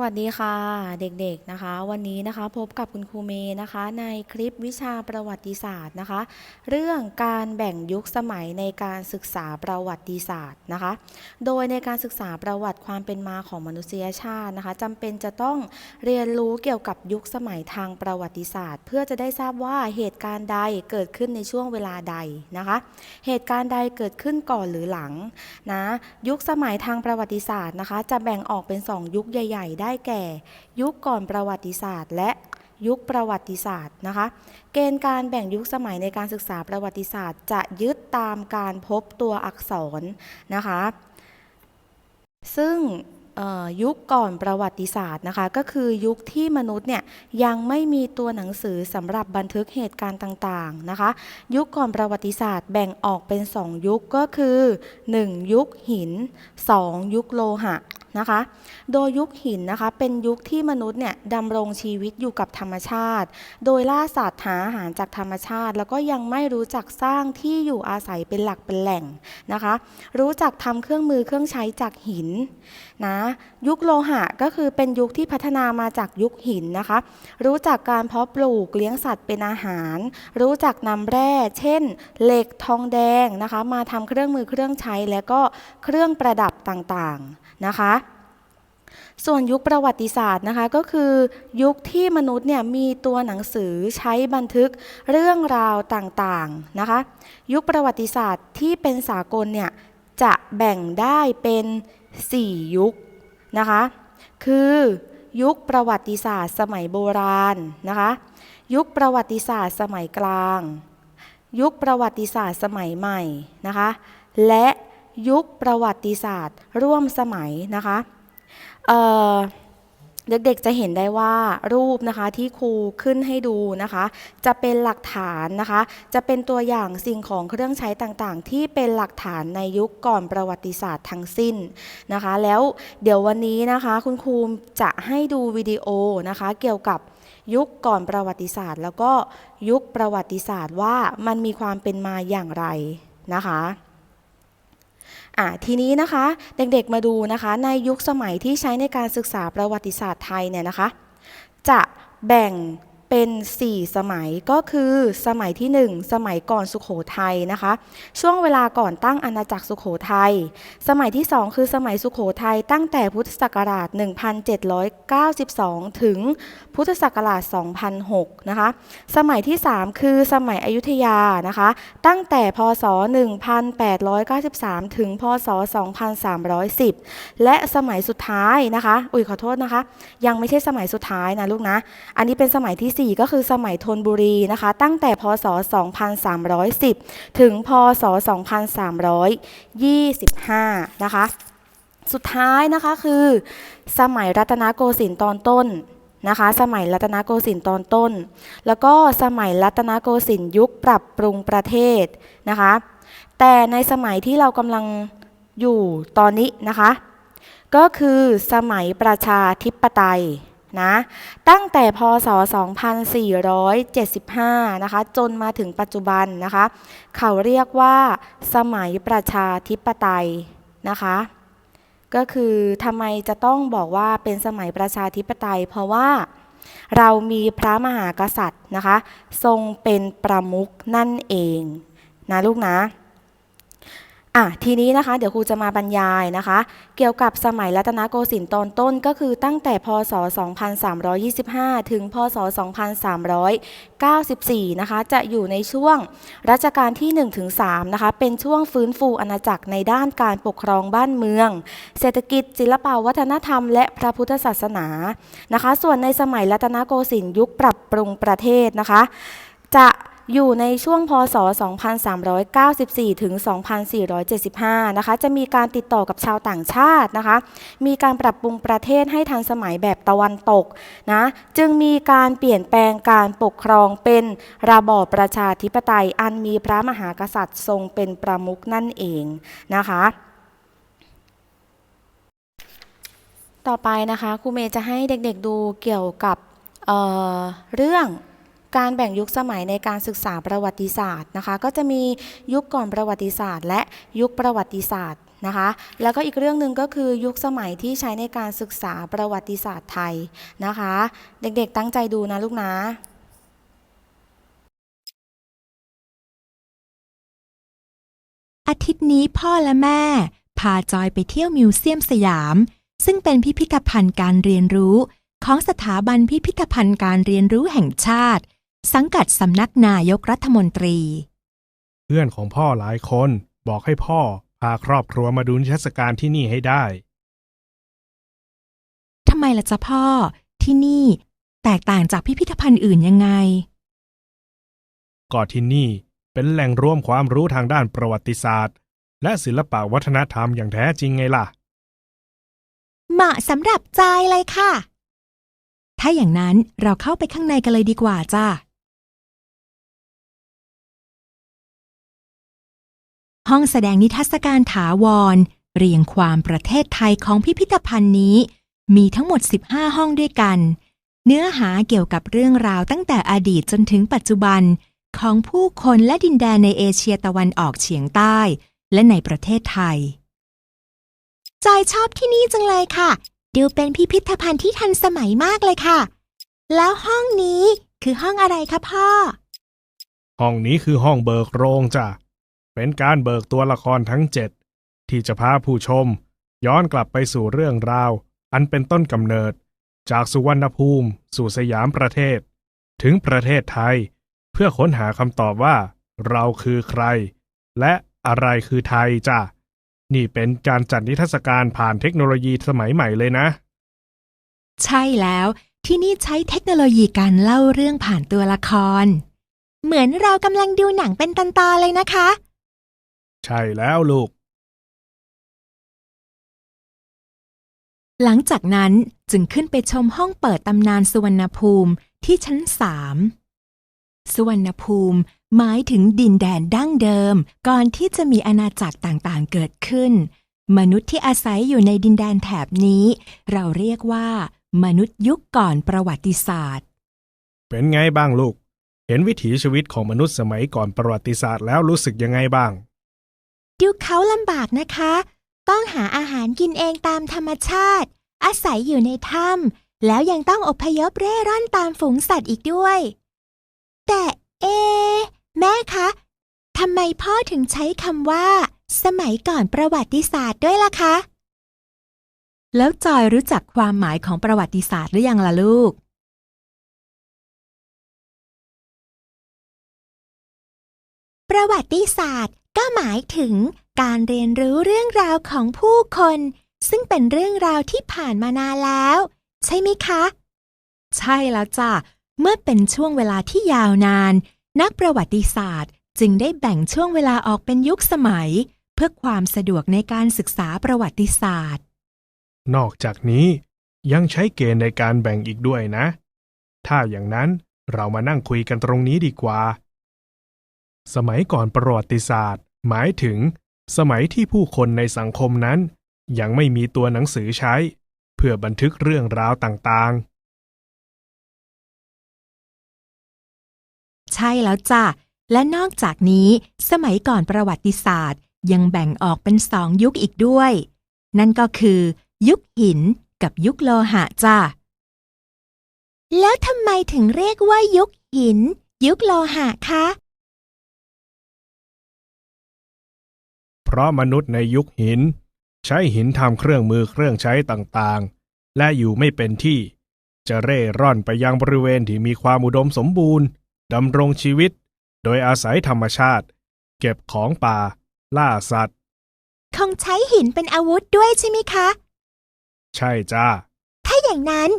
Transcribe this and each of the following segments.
วัสดีค่ะ เด็กๆนะคะ วันนี้นะคะพบกับคุณครูเมย์นะคะ ในคลิปวิชาประวัติศาสตร์นะคะ เรื่องการแบ่งยุคสมัยในการศึกษาประวัติศาสตร์นะคะ โดยในการศึกษาประวัติความเป็นมาของมนุษยชาตินะคะจำเป็นจะต้องเรียนรู้เกี่ยวกับยุคสมัยทางประวัติศาสตร์ เพื่อจะได้ทราบว่าเหตุการณ์ใดเกิดขึ้นในช่วงเวลาใดนะคะ เหตุการณ์ใดเกิดขึ้นก่อนหรือหลังนะยุคสมัยทางประวัติศาสตร์นะคะ จะแบ่งออกเป็น 2 ยุคใหญ่ ๆได้แก่ ยุคก่อนประวัติศาสตร์ และยุคประวัติศาสตร์นะคะ เกณฑ์การแบ่งยุคสมัยในการศึกษาประวัติศาสตร์ จะยึดตามการพบตัวอักษรนะคะ ซึ่งยุคก่อนประวัติศาสตร์นะคะก็คือยุคที่มนุษย์เนี่ยยังไม่มีตัวหนังสือสำหรับบันทึกเหตุการณ์ต่างๆนะคะ ยุคก่อนประวัติศาสตร์แบ่งออกเป็น 2 ยุคก็คือ 1. ยุคหิน 2. ยุคโลหะ นะคะ โดยยุคหินนะคะเป็นยุคที่มนุษย์เนี่ยดำรงชีวิตอยู่กับธรรมชาติ โดยล่าสัตว์หาอาหารจากธรรมชาติ แล้วก็ยังไม่รู้จักสร้างที่อยู่อาศัยเป็นหลักเป็นแหล่งนะคะ รู้จักทำเครื่องมือเครื่องใช้จากหินนะยุคโลหะก็คือเป็นยุคที่พัฒนามาจากยุคหินนะคะ รู้จักการเพาะปลูกเลี้ยงสัตว์เป็นอาหาร รู้จักนำแร่ เช่น เหล็กทองแดงนะคะ มาทำเครื่องมือเครื่องใช้และก็เครื่องประดับต่างๆ นะคะส่วนยุคประวัติศาสตร์นะคะก็คือยุคที่มนุษย์เนี่ยมีตัวหนังสือใช้บันทึกเรื่องราวต่างๆนะคะยุคประวัติศาสตร์ที่เป็นสากลเนี่ยจะแบ่งได้เป็น 4 ยุคนะคะคือยุคประวัติศาสตร์สมัยโบราณนะคะยุคประวัติศาสตร์สมัยกลาง ยุคประวัติศาสตร์สมัยใหม่นะคะและ ยุคประวัติศาสตร์ ร่วมสมัยนะคะเเด็กๆจะเห็นได้ว่ารูปนะคะที่ครูขึ้นให้ดูนะคะ จะเป็นหลักฐานนะคะ จะเป็นตัวอย่างสิ่งของเครื่องใช้ต่างๆ ที่เป็นหลักฐานในยุคก่อนประวัติศาสตร์ทั้งสิ้นนะคะ แล้วเดี๋ยววันนี้นะคะคุณครูจะให้ดูวิดีโอนะคะ เกี่ยวกับยุคก่อนประวัติศาสตร์ แล้วก็ยุคประวัติศาสตร์ว่ามันมีความเป็นมาอย่างไรนะคะ อ่าทีนี้นะคะเด็กๆมาดูนะคะ ในยุคสมัยที่ใช้ในการศึกษาประวัติศาสตร์ไทยเนี่ยนะคะ จะแบ่ง เป็น 4 สมัยก็คือสมัยที่ 1 สมัยก่อนสุขโขทัยนะคะ ช่วงเวลาก่อนตั้งอาณาจักรสุขโขทัยสมัยที่ 2 คือสมัยสุขโขทัยตั้งแต่พุทธศักราช 1792 ถึงพุทธศักราช 2006 นะคะ สมัยที่ 3 คือสมัยอยุธยานะคะ ตั้งแต่พศ 1893 ถึงพศ 2310 และสมัยสุดท้ายนะคะ อุ้ยขอโทษนะคะ ยังไม่ใช่สมัยสุดท้ายนะลูกนะ อันนี้เป็นสมัยที่4ก็คือสมัยธนบุรีนะคะ ตั้งแต่พศ 2310 ถึงพศ 2325 นะคะ สุดท้ายนะคะคือสมัยรัตนโกสินทร์ตอนต้นนะคะ สมัยรัตนโกสินทร์ตอนต้น แล้วก็สมัยรัตนโกสินทร์ยุคปรับปรุงประเทศนะคะ แต่ในสมัยที่เรากำลังอยู่ตอนนี้นะคะ ก็คือสมัยประชาธิปไตย นะตั้งแต่พศ 2475 นะคะจนมาถึงปัจจุบันนะคะเขาเรียกว่าสมัยประชาธิปไตยนะคะก็คือทำไมจะต้องบอกว่าเป็นสมัยประชาธิปไตย เพราะว่าเรามีพระมหากษัตริย์นะคะ ทรงเป็นประมุขนั่นเอง นะลูกนะ อะทีนี้นะคะเดี๋ยวครูจะมาบรรยายนะคะ เกี่ยวกับสมัยรัตนโกสินทร์ตอนต้นก็คือตั้งแต่พศ 2325 ถึงพศ 2394 นะคะ จะอยู่ในช่วงรัชกาลที่ 1 ถึง 3 นะคะ เป็นช่วงฟื้นฟูอาณาจักรในด้านการปกครองบ้านเมือง เศรษฐกิจศิลปวัฒนธรรมและพระพุทธศาสนานะคะ ส่วนในสมัยรัตนโกสินทร์ยุคปรับปรุงประเทศนะคะ จะ อยู่ในช่วงพศ 2394 ถึง 2475 นะคะ จะมีการติดต่อกับชาวต่างชาตินะคะ มีการปรับปรุงประเทศให้ทันสมัยแบบตะวันตกนะ จึงมีการเปลี่ยนแปลงการปกครองเป็นระบอบประชาธิปไตย อันมีพระมหากษัตริย์ทรงเป็นประมุขนั่นเองนะคะต่อไปนะคะครูเมย์จะให้เด็กๆดูเกี่ยวกับเเรื่อง การแบ่งยุคสมัยในการศึกษาประวัติศาสตร์นะคะ ก็จะมียุคก่อนประวัติศาสตร์ และยุคประวัติศาสตร์นะคะแล้วก็อีกเรื่องหนึ่งก็คือยุคสมัยที่ใช้ในการศึกษาประวัติศาสตร์ไทยนะคะ เด็กๆตั้งใจดูนะลูกนะอาทิตย์นี้พ่อและแม่ พาจอยไปเที่ยวมิวเซียมสยาม ซึ่งเป็นพิพิธภัณฑ์การเรียนรู้ ของสถาบันพิพิธภัณฑ์การเรียนรู้แห่งชาติ สังกัดสำนักนายกรัฐมนตรี เพื่อนของพ่อหลายคนบอกให้พ่อพาครอบครัวมาดูนิทรรศการที่นี่ให้ได้ ทำไมล่ะจ๊ะพ่อที่นี่แตกต่างจากพิพิธภัณฑ์อื่นยังไง ก็ที่นี่เป็นแหล่งรวมความรู้ทางด้านประวัติศาสตร์ และศิลปวัฒนธรรมอย่างแท้จริงไงล่ะ เหมาะสำหรับจายเลยค่ะ ถ้าอย่างนั้นเราเข้าไปข้างในกันเลยดีกว่าจ้า ห้องแสดงนิทรรศการถาวร เรียงความประเทศไทยของพิพิธภัณฑ์นี้ มีทั้งหมด 15 ห้องด้วยกัน เนื้อหาเกี่ยวกับเรื่องราวตั้งแต่อดีตจนถึงปัจจุบัน ของผู้คนและดินแดนในเอเชียตะวันออกเฉียงใต้ และในประเทศไทย จอยชอบที่นี่จังเลยค่ะ ดูเป็นพิพิธภัณฑ์ที่ทันสมัยมากเลยค่ะ แล้วห้องนี้คือห้องอะไรคะพ่อ ห้องนี้คือห้องเบิกโรงจ้ะ เป็นการเบิกตัวละครทั้งเจ็ดที่จะพาผู้ชม ย้อนกลับไปสู่เรื่องราว อันเป็นต้นกำเนิด จากสุวรรณภูมิ สู่สยามประเทศ ถึงประเทศไทย เพื่อค้นหาคำตอบว่า เราคือใคร และอะไรคือไทยจ้ะนี่เป็นการจัดนิทรรศการผ่านเทคโนโลยีสมัยใหม่เลยนะ ใช่แล้วที่นี่ใช้เทคโนโลยีการเล่าเรื่องผ่านตัวละคร เหมือนเรากำลังดูหนังเป็นตอนๆเลยนะคะ ใช่แล้วลูก หลังจากนั้นจึงขึ้นไปชมห้องเปิดตำนานสุวรรณภูมิที่ชั้นสามสุวรรณภูมิหมายถึงดินแดนดั้งเดิม ก่อนที่จะมีอาณาจักรต่างๆเกิดขึ้น มนุษย์ที่อาศัยอยู่ในดินแดนแถบนี้ เราเรียกว่า มนุษย์ยุคก่อนประวัติศาสตร์ เป็นไงบ้างลูก เห็นวิถีชีวิตของมนุษย์สมัยก่อนประวัติศาสตร์แล้วรู้สึกยังไงบ้าง ดูเขาลำบากนะคะ ต้องหาอาหารกินเองตามธรรมชาติ อาศัยอยู่ในถ้ำแล้วยังต้องอพยพเร่ร่อนตามฝูงสัตว์อีกด้วย แต่เอะแม่คะทำไมพ่อถึงใช้คำว่า สมัยก่อนประวัติศาสตร์ด้วยล่ะคะ แล้วจอยรู้จักความหมายของประวัติศาสตร์หรือยังล่ะลูกประวัติศาสตร์ ก็หมายถึงการเรียนรู้เรื่องราวของผู้คน ซึ่งเป็นเรื่องราวที่ผ่านมานานแล้ว ใช่ไหมคะ ใช่แล้วจ้ะ เมื่อเป็นช่วงเวลาที่ยาวนาน นักประวัติศาสตร์ จึงได้แบ่งช่วงเวลาออกเป็นยุคสมัย เพื่อความสะดวกในการศึกษาประวัติศาสตร์ นอกจากนี้ยังใช้เกณฑ์ในการแบ่งอีกด้วยนะ ถ้าอย่างนั้นเรามานั่งคุยกันตรงนี้ดีกว่า สมัยก่อนประวัติศาสตร์ หมายถึง สมัยที่ผู้คนในสังคมนั้น ยังไม่มีตัวหนังสือใช้ เพื่อบันทึกเรื่องราวต่างๆ ใช่แล้วจ้ะ และนอกจากนี้ สมัยก่อนประวัติศาสตร์ ยังแบ่งออกเป็นสองยุคอีกด้วย นั่นก็คือ ยุคหินกับยุคโลหะจ้ะ แล้วทำไมถึงเรียกว่ายุคหิน ยุคโลหะคะ เพราะมนุษย์ในยุคหิน ใช้หินทำเครื่องมือเครื่องใช้ต่างๆ และอยู่ไม่เป็นที่ จะเร่ร่อนไปยังบริเวณที่มีความอุดมสมบูรณ์ดำรงชีวิต โดยอาศัยธรรมชาติ เก็บของป่า ล่าสัตว์ คงใช้หินเป็นอาวุธด้วยใช่ไหมคะ ใช่จ้า ถ้าอย่างนั้น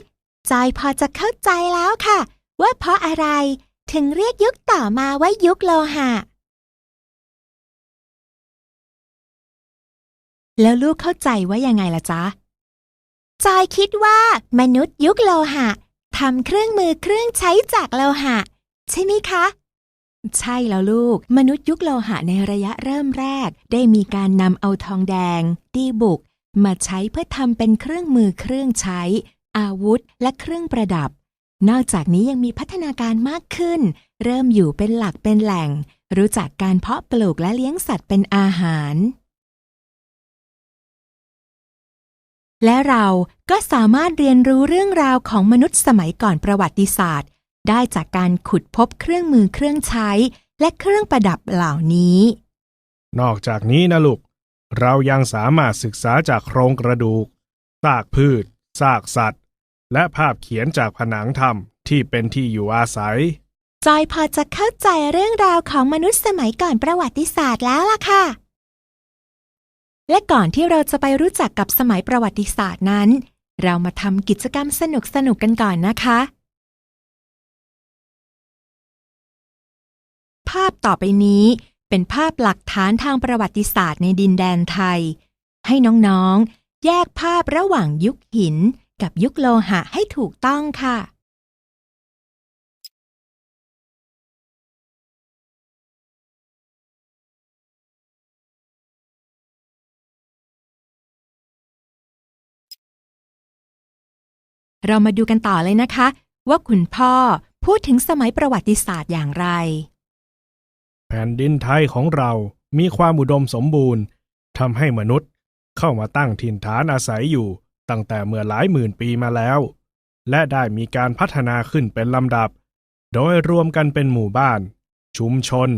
จอยพอจะเข้าใจแล้วค่ะ ว่าเพราะอะไรถึงเรียกยุคต่อมาว่ายุคโลหะ แล้วลูกเข้าใจว่ายังไงล่ะจ๊ะ จอยคิดว่ามนุษย์ยุคโลหะทำเครื่องมือเครื่องใช้จากโลหะ ใช่ไหมคะ ใช่แล้วลูก มนุษย์ยุคโลหะในระยะเริ่มแรก ได้มีการนำเอาทองแดง ดีบุก มาใช้เพื่อทำเป็นเครื่องมือเครื่องใช้ อาวุธ และเครื่องประดับ นอกจากนี้ยังมีพัฒนาการมากขึ้น เริ่มอยู่เป็นหลักเป็นแหล่ง รู้จักการเพาะปลูกและเลี้ยงสัตว์เป็นอาหาร และเราก็สามารถเรียนรู้เรื่องราวของมนุษย์สมัยก่อนประวัติศาสตร์ ได้จากการขุดพบเครื่องมือเครื่องใช้ และเครื่องประดับเหล่านี้ นอกจากนี้นะลูก เรายังสามารถศึกษาจากโครงกระดูก ซากพืช ซากสัตว์ และภาพเขียนจากผนังถ้ำที่เป็นที่อยู่อาศัย จอยพอจะเข้าใจเรื่องราวของมนุษย์สมัยก่อนประวัติศาสตร์แล้วล่ะค่ะ และก่อนที่เราจะไปรู้จักกับสมัยประวัติศาสตร์นั้น เรามาทำกิจกรรมสนุกๆกันก่อนนะคะ ภาพต่อไปนี้เป็นภาพหลักฐานทางประวัติศาสตร์ในดินแดนไทย ให้น้องๆ แยกภาพระหว่างยุคหิน กับยุคโลหะให้ถูกต้องค่ะ เรามาดูกันต่อเลยนะคะ ว่าคุณพ่อพูดถึงสมัยประวัติศาสตร์อย่างไร แผ่นดินไทยของเรามีความอุดมสมบูรณ์ทำให้มนุษย์เข้ามาตั้งถิ่นฐานอาศัยอยู่ ตั้งแต่เมื่อหลายหมื่นปีมาแล้ว และได้มีการพัฒนาขึ้นเป็นลำดับ โดยรวมกันเป็นหมู่บ้าน ชุมชน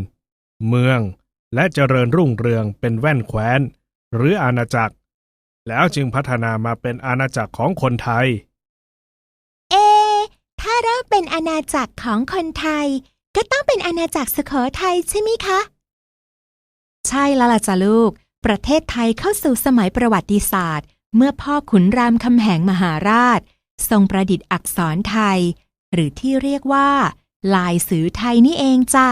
เมือง และเจริญรุ่งเรืองเป็นแว่นแคว้น หรืออาณาจักร แล้วจึงพัฒนามาเป็นอาณาจักรของคนไทย ถ้าเริ่มเป็นอาณาจักรของคนไทย ก็ต้องเป็นอาณาจักรสุโขทัยใช่ไหมคะ ใช่แล้วล่ะจ้ะลูก ประเทศไทยเข้าสู่สมัยประวัติศาสตร์ เมื่อพ่อขุนรามคำแหงมหาราช ทรงประดิษฐ์อักษรไทย หรือที่เรียกว่า ลายสือไทยนี่เองจ้ะ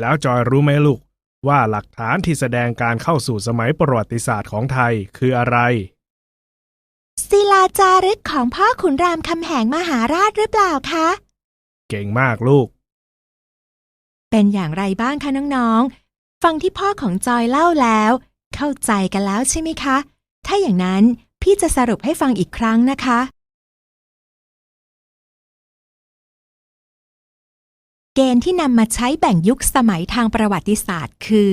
แล้วจอยรู้ไหมลูกว่าหลักฐานที่แสดงการเข้าสู่สมัยประวัติศาสตร์ของไทยคืออะไรศิลาจารึกของพ่อขุนรามคำแหงมหาราชหรือเปล่าคะ เก่งมากลูก เป็นอย่างไรบ้างคะน้องๆ ฟังที่พ่อของจอยเล่าแล้ว เข้าใจกันแล้วใช่ไหมคะ ถ้าอย่างนั้นพี่จะสรุปให้ฟังอีกครั้งนะคะ เกณฑ์ที่นำมาใช้แบ่งยุคสมัยทางประวัติศาสตร์ คือ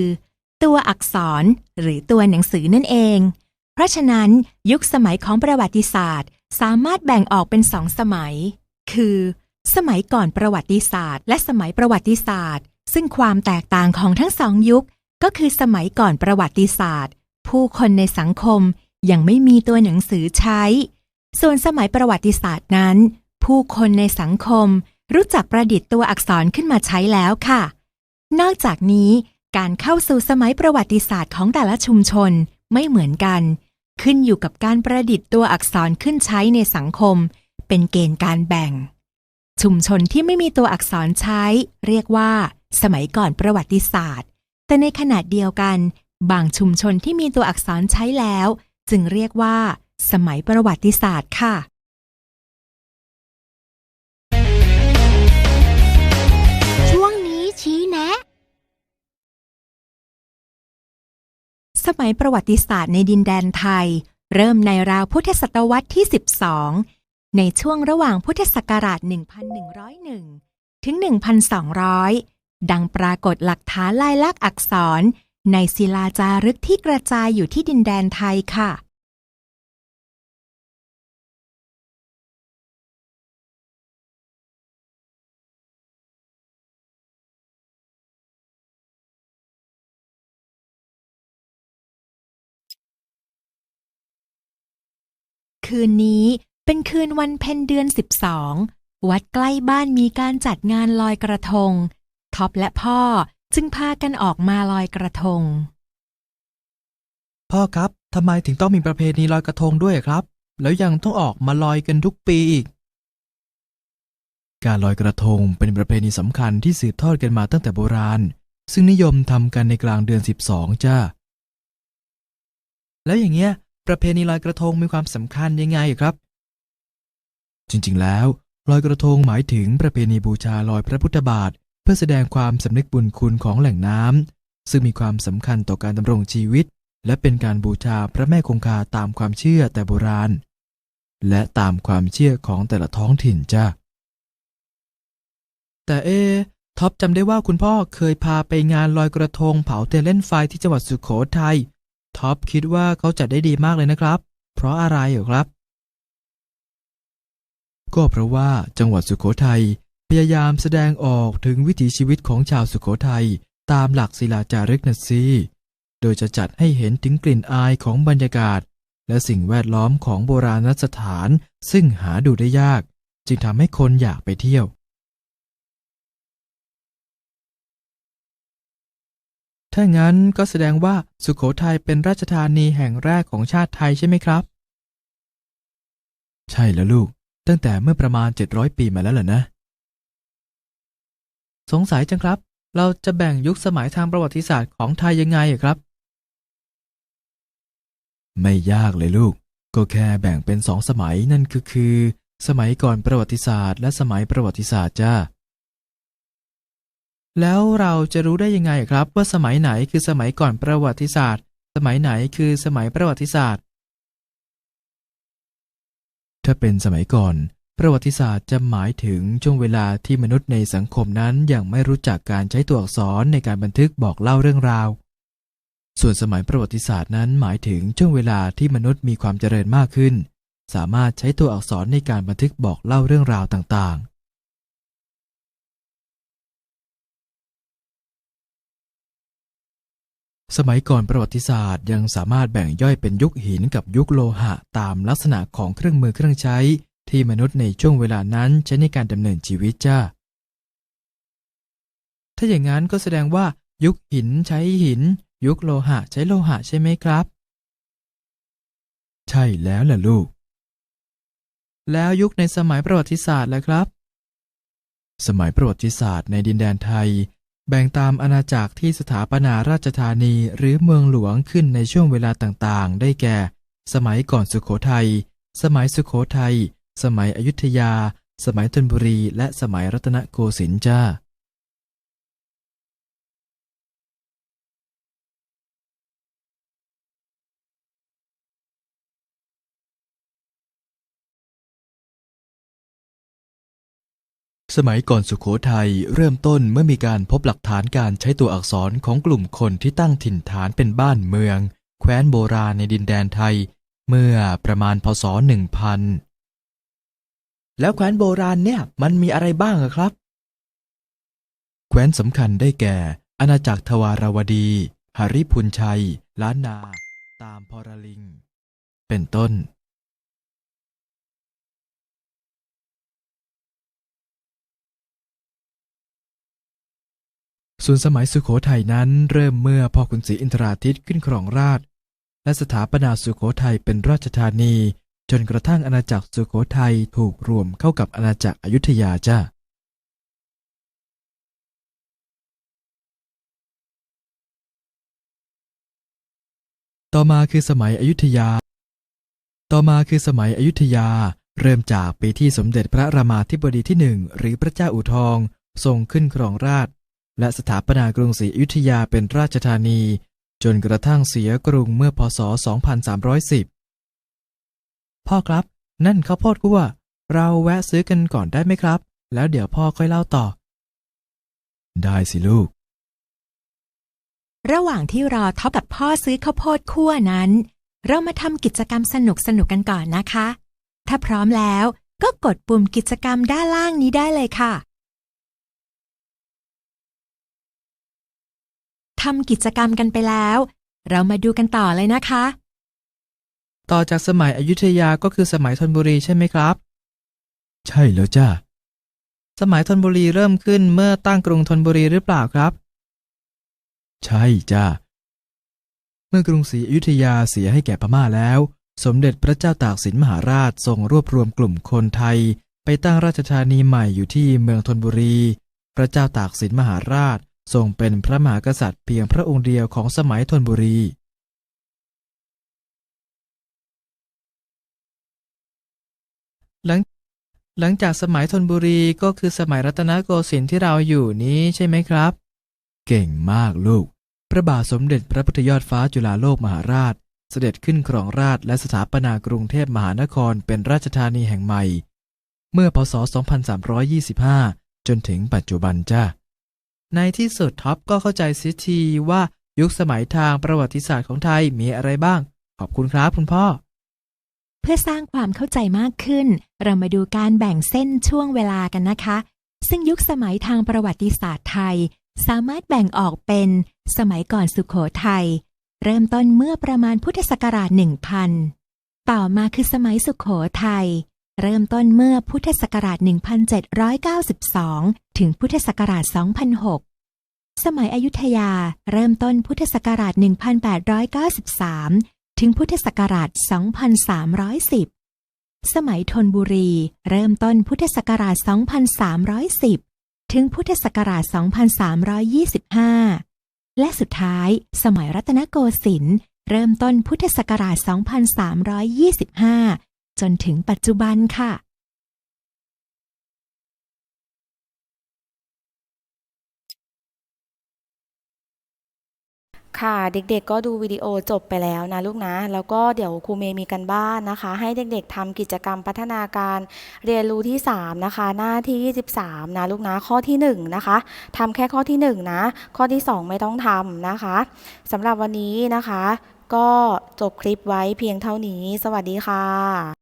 ตัวอักษรหรือตัวหนังสือนั่นเอง เพราะฉะนั้นยุคสมัยของประวัติศาสตร์ สามารถแบ่งออกเป็นสองสมัย คือ สมัยก่อนประวัติศาสตร์ และสมัยประวัติศาสตร์ ซึ่งความแตกต่างของทั้งสองยุค ก็คือสมัยก่อนประวัติศาสตร์ ผู้คนในสังคมยังไม่มีตัวหนังสือใช้ ส่วนสมัยประวัติศาสตร์นั้น ผู้คนในสังคมรู้จักประดิษฐ์ตัวอักษรขึ้นมาใช้แล้วค่ะ นอกจากนี้การเข้าสู่สมัยประวัติศาสตร์ของแต่ละชุมชนไม่เหมือนกัน ขึ้นอยู่กับการประดิษฐ์ตัวอักษรขึ้นใช้ในสังคม เป็นเกณฑ์การแบ่ง ชุมชนที่ไม่มีตัวอักษรใช้ เรียกว่า สมัยก่อนประวัติศาสตร์ แต่ในขณะเดียวกัน บางชุมชนที่มีตัวอักษรใช้แล้ว จึงเรียกว่า สมัยประวัติศาสตร์ค่ะ สมัยประวัติศาสตร์ในดินแดนไทย เริ่มในราวพุทธศตวรรษที่ 12 ในช่วงระหว่างพุทธศักราช 1101 ถึง 1200 ดังปรากฏหลักฐานลายลักษณ์อักษร ในศิลาจารึกที่กระจายอยู่ที่ดินแดนไทยค่ะ คืนนี้เป็นคืนวันเพ็ญเดือน 12 วัดใกล้บ้านมีการจัดงานลอยกระทง ท็อปและพ่อจึงพากันออกมาลอยกระทง พ่อครับทำไมถึงต้องมีประเพณีลอยกระทงด้วยครับ แล้วยังต้องออกมาลอยกันทุกปีอีก การลอยกระทงเป็นประเพณีสำคัญที่สืบทอดกันมาตั้งแต่โบราณ ซึ่งนิยมทำกันในกลางเดือน 12 จ้า แล้วอย่างเงี้ย ประเพณีลอยกระทงมีความสำคัญยังไงครับ จริงๆ แล้ว ลอยกระทงหมายถึงประเพณีบูชาลอยพระพุทธบาท เพื่อแสดงความสำนึกบุญคุณของแหล่งน้ำซึ่งมีความสำคัญต่อการดำรงชีวิต และเป็นการบูชาพระแม่คงคาตามความเชื่อแต่โบราณ และตามความเชื่อของแต่ละท้องถิ่นจ้าแต่เอท็อปจำได้ว่าคุณพ่อเคยพาไปงานลอยกระทงเผาเทียนเล่นไฟที่จังหวัดสุโขทัย ท็อปคิดว่าเขาจัดได้ดีมากเลยนะครับ เพราะอะไรเหรอครับ ก็เพราะว่าจังหวัดสุโขทัยพยายามแสดงออกถึงวิถีชีวิตของชาวสุโขทัยตามหลักศิลาจารึกนะสิโดยจะจัดให้เห็นถึงกลิ่นอายของบรรยากาศ และสิ่งแวดล้อมของโบราณสถาน ซึ่งหาดูได้ยาก จึงทำให้คนอยากไปเที่ยว ถ้างั้นก็แสดงว่าสุโขทัยเป็นราชธานีแห่งแรกของชาติไทยใช่ไหมครับ ใช่แล้วลูก ตั้งแต่เมื่อประมาณ 700 ปีมาแล้วเหรอนะ สงสัยจังครับ เราจะแบ่งยุคสมัยทางประวัติศาสตร์ของไทยยังไงอะครับ ไม่ยากเลยลูก ก็แค่แบ่งเป็นสองสมัยนั่นคือคือ สมัยก่อนประวัติศาสตร์ และสมัยประวัติศาสตร์จ้า แล้วเราจะรู้ได้ยังไงครับ ว่าสมัยไหนคือสมัยก่อนประวัติศาสตร์ สมัยไหนคือสมัยประวัติศาสตร์ ถ้าเป็นสมัยก่อน ประวัติศาสตร์จะหมายถึงช่วงเวลาที่มนุษย์ในสังคมนั้นยังไม่รู้จักการใช้ตัวอักษรในการบันทึกบอกเล่าเรื่องราว ส่วนสมัยประวัติศาสตร์นั้นหมายถึงช่วงเวลาที่มนุษย์มีความเจริญมากขึ้น สามารถใช้ตัวอักษรในการบันทึกบอกเล่าเรื่องราวต่าง สมัยก่อนประวัติศาสตร์ยังสามารถแบ่งย่อยเป็นยุคหินกับยุคโลหะตามลักษณะของเครื่องมือเครื่องใช้ ที่มนุษย์ในช่วงเวลานั้นใช้ในการดำเนินชีวิตจ้า ถ้าอย่างนั้นก็แสดงว่า ยุคหินใช้หิน ยุคโลหะใช้โลหะใช่ไหมครับ ใช่แล้วล่ะลูก แล้วยุคในสมัยประวัติศาสตร์ล่ะครับ สมัยประวัติศาสตร์ในดินแดนไทย แบ่งตามอาณาจักรที่สถาปนาราชธานีหรือเมืองหลวงขึ้นในช่วงเวลาต่างๆ ได้แก่ สมัยก่อนสุขโขทัย สมัยสุขโขทัย สมัยอยุธยา สมัยธนบุรี และสมัยรัตนโกสินทร์จ้า สมัยก่อนสุขโขทัยเริ่มต้นเมื่อมีการพบหลักฐานการใช้ตัวอักษรของกลุ่มคนที่ตั้งถิ่นฐานเป็นบ้านเมือง แคว้นโบราณในดินแดนไทย เมื่อประมาณพศหนึ่งพันแล้วแคว้นโบราณเนี่ยมันมีอะไรบ้างครับ แคว้นสำคัญได้แก่ อาณาจักรทวารวดีหริพุนชัย ล้านนา ตามพรลิง เป็นต้น ส่วนสมัยสุขโขทัยนั้นเริ่มเมื่อพ่อขุนศรีอินทราทิตย์ขึ้นครองราชและสถาปนาสุโขทัยเป็นราชธานี จนกระทั่งอาณาจักรสุโขทัยถูกรวมเข้ากับอาณาจักรอยุธยาจ้าต่อมาคือสมัยอยุธยา ต่อมาคือสมัยอยุธยา เริ่มจากปีที่สมเด็จพระรามาธิบดีที่หนึ่งหรือพระเจ้าอู่ทองทรงขึ้นครองราช และสถาปนากรุงศรีอยุธยาเป็นราชธานี จนกระทั่งเสียกรุงเมื่อพศ 2310 พ่อครับ นั่นข้าวโพดคั่ว เราแวะซื้อกันก่อนได้ไหมครับ แล้วเดี๋ยวพ่อค่อยเล่าต่อ ได้สิลูก ระหว่างที่รอท็อปกับพ่อซื้อข้าวโพดคั่วนั้น เรามาทำกิจกรรมสนุกสนุกกันก่อนนะคะ ถ้าพร้อมแล้วก็กดปุ่มกิจกรรมด้านล่างนี้ได้เลยค่ะ ทำกิจกรรมกันไปแล้ว เรามาดูกันต่อเลยนะคะ ต่อจากสมัยอยุธยาก็คือสมัยธนบุรีใช่ไหมครับ ใช่แล้วจ้าสมัยธนบุรีเริ่มขึ้นเมื่อตั้งกรุงธนบุรีหรือเปล่าครับ ใช่จ้าเมื่อกรุงศรีอยุธยาเสียให้แก่พม่าแล้ว สมเด็จพระเจ้าตากสินมหาราชทรงรวบรวมกลุ่มคนไทย ไปตั้งราชธานีใหม่อยู่ที่เมืองธนบุรี พระเจ้าตากสินมหาราช ทรงเป็นพระมหากษัตริย์เพียงพระองค์เดียวของสมัยธนบุรี หลังหลังจากสมัยธนบุรีก็คือสมัยรัตนโกสินทร์ที่เราอยู่นี้ใช่ไหมครับ เก่งมากลูก พระบาทสมเด็จพระพุทธยอดฟ้าจุฬาโลกมหาราช เสด็จขึ้นครองราชและสถาปนากรุงเทพมหานครเป็นราชธานีแห่งใหม่ เมื่อพศ 2325 จนถึงปัจจุบันจ้า ในที่สุดท็อปก็เข้าใจเสียทีว่ายุคสมัยทางประวัติศาสตร์ของไทยมีอะไรบ้าง ขอบคุณครับคุณพ่อ เพื่อสร้างความเข้าใจมากขึ้น เรามาดูการแบ่งเส้นช่วงเวลากันนะคะ ซึ่งยุคสมัยทางประวัติศาสตร์ไทย สามารถแบ่งออกเป็นสมัยก่อนสุขโขทัยเริ่มต้นเมื่อประมาณพุทธศักราช 1000 ต่อมาคือสมัยสุขโขทัย เริ่มต้นเมื่อพุทธศักราช 1792 ถึงพุทธศักราช 2006 สมัยอยุธยาเริ่มต้นพุทธศักราช 1893 ถึงพุทธศักราช 2310 สมัยธนบุรี เริ่มต้นพุทธศักราช 2310 ถึงพุทธศักราช 2325 และสุดท้ายสมัยรัตนโกสินทร์เริ่มต้นพุทธศักราช 2325 จนถึงปัจจุบันค่ะค่ะเด็กๆก็ดูวิดีโอจบไปแล้วนะลูกนะ แล้วก็เดี๋ยวครูเมย์มีกันบ้านนะคะ ให้เด็กๆทำกิจกรรมพัฒนาการเรียนรู้ที่ 3 นะคะ หน้าที่ 23 นะลูกนะข้อที่ 1 นะคะทำแค่ข้อที่ 1 นะ ข้อที่ 2 ไม่ต้องทำนะคะสำหรับวันนี้นะคะ ก็จบคลิปไว้เพียงเท่านี้ สวัสดีค่ะ